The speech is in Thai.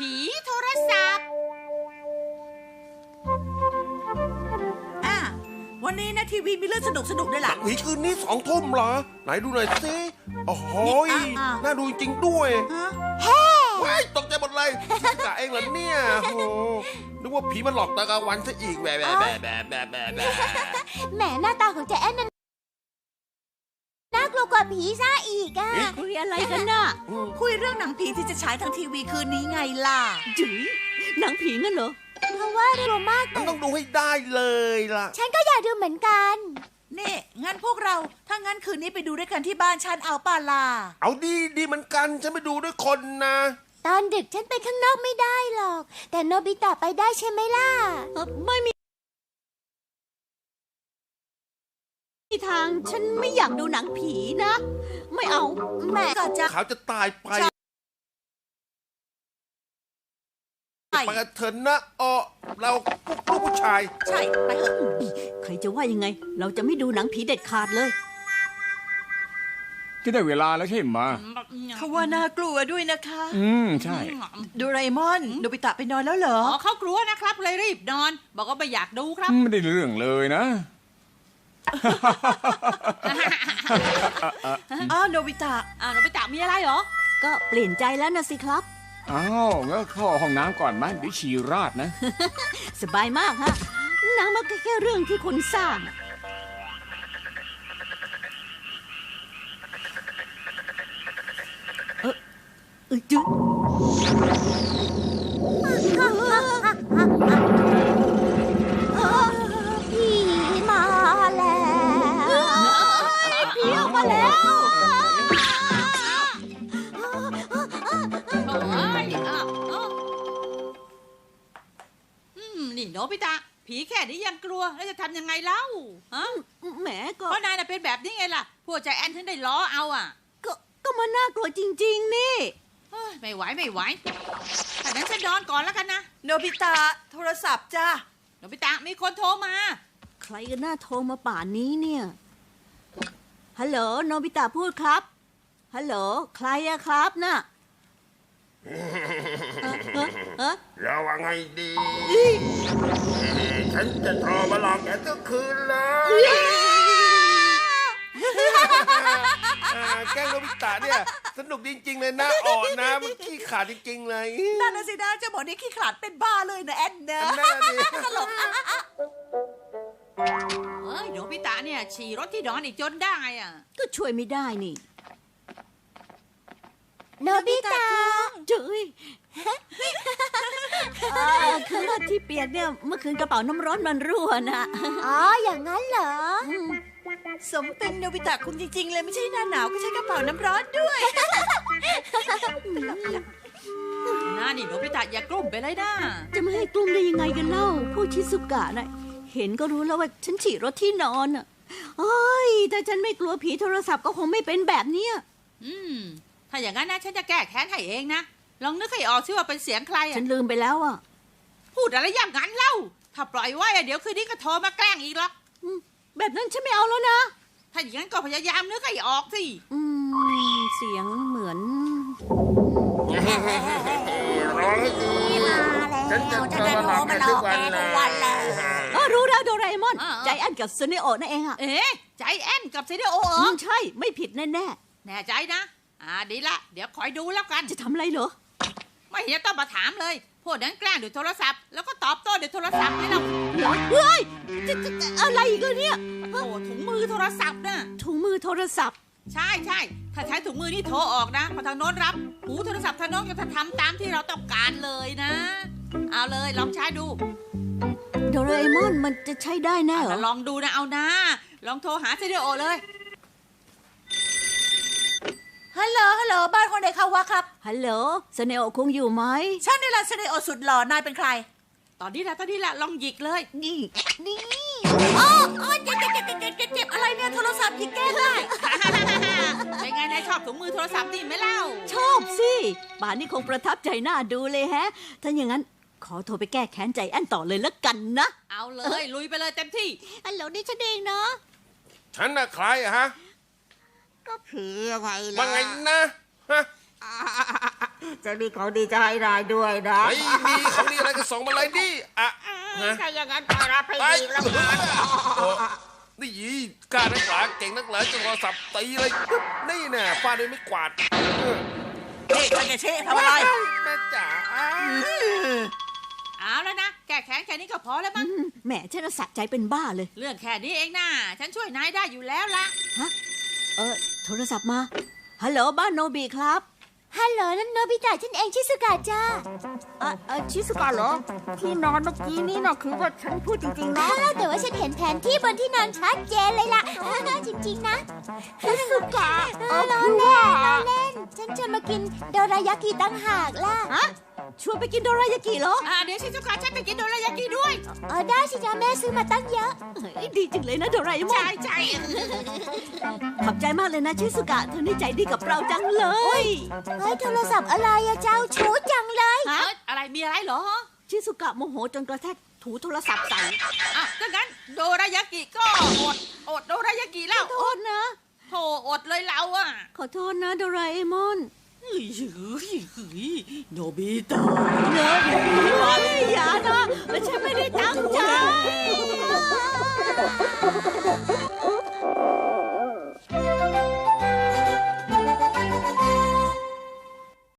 ผีโทรศัพท์ อะ วันนี้นะทีวีมีเรื่องสนุกสนุกๆด้วยล่ะหนีคืนนี้สองทุ่มเหรอ ไหนดูหน่อยสิโอ้โหยนี่อะอะ น่าดูจริงๆด้วยฮะว้ายตกใจหมดเลยชิกะเองเหรอเนี่ยโอ้โหนึกว่าผีมันหลอกตากลางวันซะอีกแบะแบะแบะแบะแบะแบะแบะแหมหน้าตาของใจแอนนั้นน่ากลัวกว่า ผีซ่าอีกอะคุยอะไรกันน่ะอืมคุยเรื่องหนังผีที่จะฉายทางทีวีคืนนี้ไงล่ะจุ๋ยหนังผีงั้นเหรอ เพราะว่ากลัวมากมันต้องดูให้ได้เลยล่ะ ฉันก็อยากดูเหมือนกัน นี่ งั้นพวกเรา ถ้างั้นคืนนี้ไปดูด้วยกันที่บ้านฉันเอาป่าล่ะเอาดีดีเหมือนกัน ฉันไปดูด้วยคนนะ ตอนดึกฉันไปข้างนอกไม่ได้หรอก แต่โนบิตะไปได้ใช่ไหมล่ะเอ่อไม่มี ทาง ฉันไม่อยากดูหนังผีนะ ไม่เอาแหมก็จะเขาจะตายไปใช่ไปกันเถอะนะเออเราพวกลูกผู้ชาย ใช่ ไปเถอะใครจะว่ายังไง เราจะไม่ดูหนังผีเด็ดขาดเลย จะได้เวลาแล้วใช่ไหมเขาว่าน่ากลัวด้วยนะคะ อืม ใช่ โดราเอมอนโนบิตะไปนอนแล้วเหรอ อ๋อเขากลัวนะครับเลยรีบนอน บอกว่าไม่อยากดูครับ ไม่ได้เรื่องเลยนะ อ้าวโนบิตะอ้าวเราไปตามีอะไรเหรอ ก็เปลี่ยนใจแล้วนะสิครับ อ้าวงั้นเข้าห้องน้ำก่อนไหมเดี๋ยวฉี่ราดนะ สบายมากฮะหนังมันก็แค่เรื่องที่คนสร้างอะเออเออจุ๊ โนบิตะ ผีแค่นี้ยังกลัว แล้วจะทำยังไงเล่าฮะแหมก็เพราะนายน่ะเป็นแบบนี้ไงล่ะ พวกใจแอนถึงได้ล้อเอาอะ ก็ก็มันน่ากลัวจริง ๆ นี่เฮ้ยไม่ไหวไม่ไหวถ้านั้นฉันนอนก่อนแล้วกันนะ โนบิตะโทรศัพท์จ้าโนบิตะมีคนโทรมา ใครกันน่าโทรมาป่านนี้เนี่ย ฮัลโหลโนบิตะพูดครับ ฮัลโหลใครอะครับน่ะ เอ๊ะเอ๊ะเอ๊ะระวังให้ดี ฉันจะโทรมาหลอกแกทุกคืนเลยอ่าแกล้งโนบิตะเนี่ย สนุกจริง ๆ เลยนะอ่อนนะ มันขี้ขาดจริง ๆ เลยนั่นนะสินะเจ้าหมอนี่ขี้ขลาดเป็นบ้าเลยนะแอนนะนั่นน่ะดิตลกเอ้ยโนบิตะเนี่ย ฉี่รถที่นอนอีกจนได้อะ ก็ช่วยไม่ได้นี่ โนบิตะเจ้ยเอ่อคือว่าที่เปียกเนี่ยเมื่อคืนกระเป๋าน้ำร้อนมันรั่วนะอ๋ออย่างนั้นเหรอ สมเป็นโนบิตะคุณจริง ๆ เลยไม่ใช่หน้าหนาวก็ใช้กระเป๋าน้ำร้อนด้วยน่านี่โนบิตะอย่ากลุ้มไปเลยนะจะไม่ให้กลุ้มได้ยังไงกันเล่าผู้ชิสุกะน่ะเห็นก็รู้แล้วว่าฉันฉี่รถที่นอนอะเอ้ยถ้าฉันไม่กลัวผีโทรศัพท์ก็คงไม่เป็นแบบเนี้ยอืม ถ้าอย่างนั้นนะฉันจะแก้แค้นให้เองนะ ลองนึกให้ออกซิว่าเป็นเสียงใครฉัอะนลืมไปแล้วอะ พูดอะไรอย่างนั้นเล่า ถ้าปล่อยไว้อะเดี๋ยวคืนนี้ก็โทรมาแกล้งอีกหรอกแบบนั้นฉันไม่เอาแล้วนะ ถ้าอย่างนั้นก็พยายามนึกให้ออกสิ อืม เสียงเหมือนร้องให้ดีมาแล้วฉันจะฉัโทนรจะมาหลอกโทรมาแกหลทุอกกวันแกเลทุยกวันเลย เออรู้แล้วโดราเอมอน อ่า ใจแอนกับซูเนโอะนั่นเองอะเอ๊ะใจแอนกับเซเดโอเหรอือมใช่ไม่ผิดแน่แน่ใจนะ อ่าดีละ เดี๋ยวคอยดูแล้วกันๆจะทำอะไรเหรอ ไม่เห็นต้องมาถามเลยพวกนั้นแกล้งด้วยโทรศัพท์แล้วก็ตอบโต้ด้วยโทรศัพท์นี่เราเหรอเฮ้ยจะจะจะอะไรอีกันเนี่ย โอ้โหถุงมือโทรศัพท์น่ะ ถุงมือโทรศัพท์ ใช่ใช่ถ้าใช้ถุงมือนี่โทรออกนะพอทางโน้นรับ หูโทรศัพท์ทางโน้นก็จะทำตามที่เราต้องการเลยนะ เอาเลยลองใช้ดูโดราเอมอนมันจะใช้ได้แน่เหรอ ลองดูนะเอานะ ลองโทรหาเซเดโอเลย ฮัลโหลฮัลโหลบ้านคนไหนเข้าวะครับ ฮัลโหลสเนโอะคงอยู่ไหมฉันนี่แหละเสนโอสุดหล่อนายเป็นใคร ตอนนี้แหละตอนนี้แหละลองหยิกเลย นี่นี่อ๋ออ๋อเจ็บเจ็บเจ็บเจ็บเจ็บเจ็บเจ็บอะไรเนี่ยโทรศัพท์ยิงแก้ได้ เป็นไงนายชอบถุงมือโทรศัพท์นี่ไหมเล่า ชอบสิป่านนี้คงประทับใจหน้าดูเลยแฮะ ถ้าอย่างนั้นขอโทรไปแก้แค้นใจแอนต่อเลยละกันนะ เอาเลยลุยไปเลยเต็มที่ฮัลโหลนี่ฉันเองเนาะฉันน่ะใครอะฮะ ก็ผียังไงว่าล่ะไงนะฮะจะมีของดีจะให้นายด้วยนะไอ้ยมีของดีอะไรก็ส่งมาเลยดิอะ ฮะ ถ้าอย่างนั้นก็รับให้ไปดีแล้วกันโอ้นี่ยีกล้านักหลาเก่งนักหลาจะโทรศัพท์ตีเลยปึ๊บนี่แน่ฟาดด้วยไม่กวาดเออเฮ้ยใครจะเชะทำอะไรแม่จ๋าเอาแล้วนะ แก้แค้นแค่นี้ก็พอแล้วมั้ง แหมฉันน่ะสะใจเป็นบ้าเลย เรื่องแค่นี้เองนะฉันช่วยนายได้อยู่แล้วละ เออ โทรศัพท์มา ฮัลโหลบ้านโนบีครับ ฮัลโหลนั่นโนบิตะฉันเองชิสุกะจ้าอะอะชิสุกะเหรอ ที่นอนเมื่อกี้นี่นะคือว่าฉันพูดจริงๆนะ อ้าวแต่ว่าฉันเห็นแผนที่บนที่นอนชัดเจนเลยล่ะ จริงๆนะชิสุกะเออล้อเล่นล้อเล่น ฉันชวนมากินโดรายากิตั้งหากล่ะ ฮะ ชวนไปกินโดรายากิเหรออ่าเดี๋ยวชิซุกะฉันไปกินโดรายากิด้วยเออได้สิจ้าแม่ซื้อมาตั้งเยอะเฮ้ยดีจังเลยนะโดราเอมอใช่นใช่ขอบใจมากเลยนะชิสุกะเธอนี่ใจดีกับเราจังเลยเฮ้ยโทรศัพท์อะไรอะเจ้าชูจังเลยเอ้ยอะไรมีอะไรเหรอชิสุกะโมโหจนกระแทกถูโทรศัพท์ใส่อะถ้างั้นโดรายากิก็อดอดโดรายากิแล้วโทษนะโถอดเลยเราอะขอโทษนะโดราเอมอน เฮ้ยเฮ้ยเฮ้ย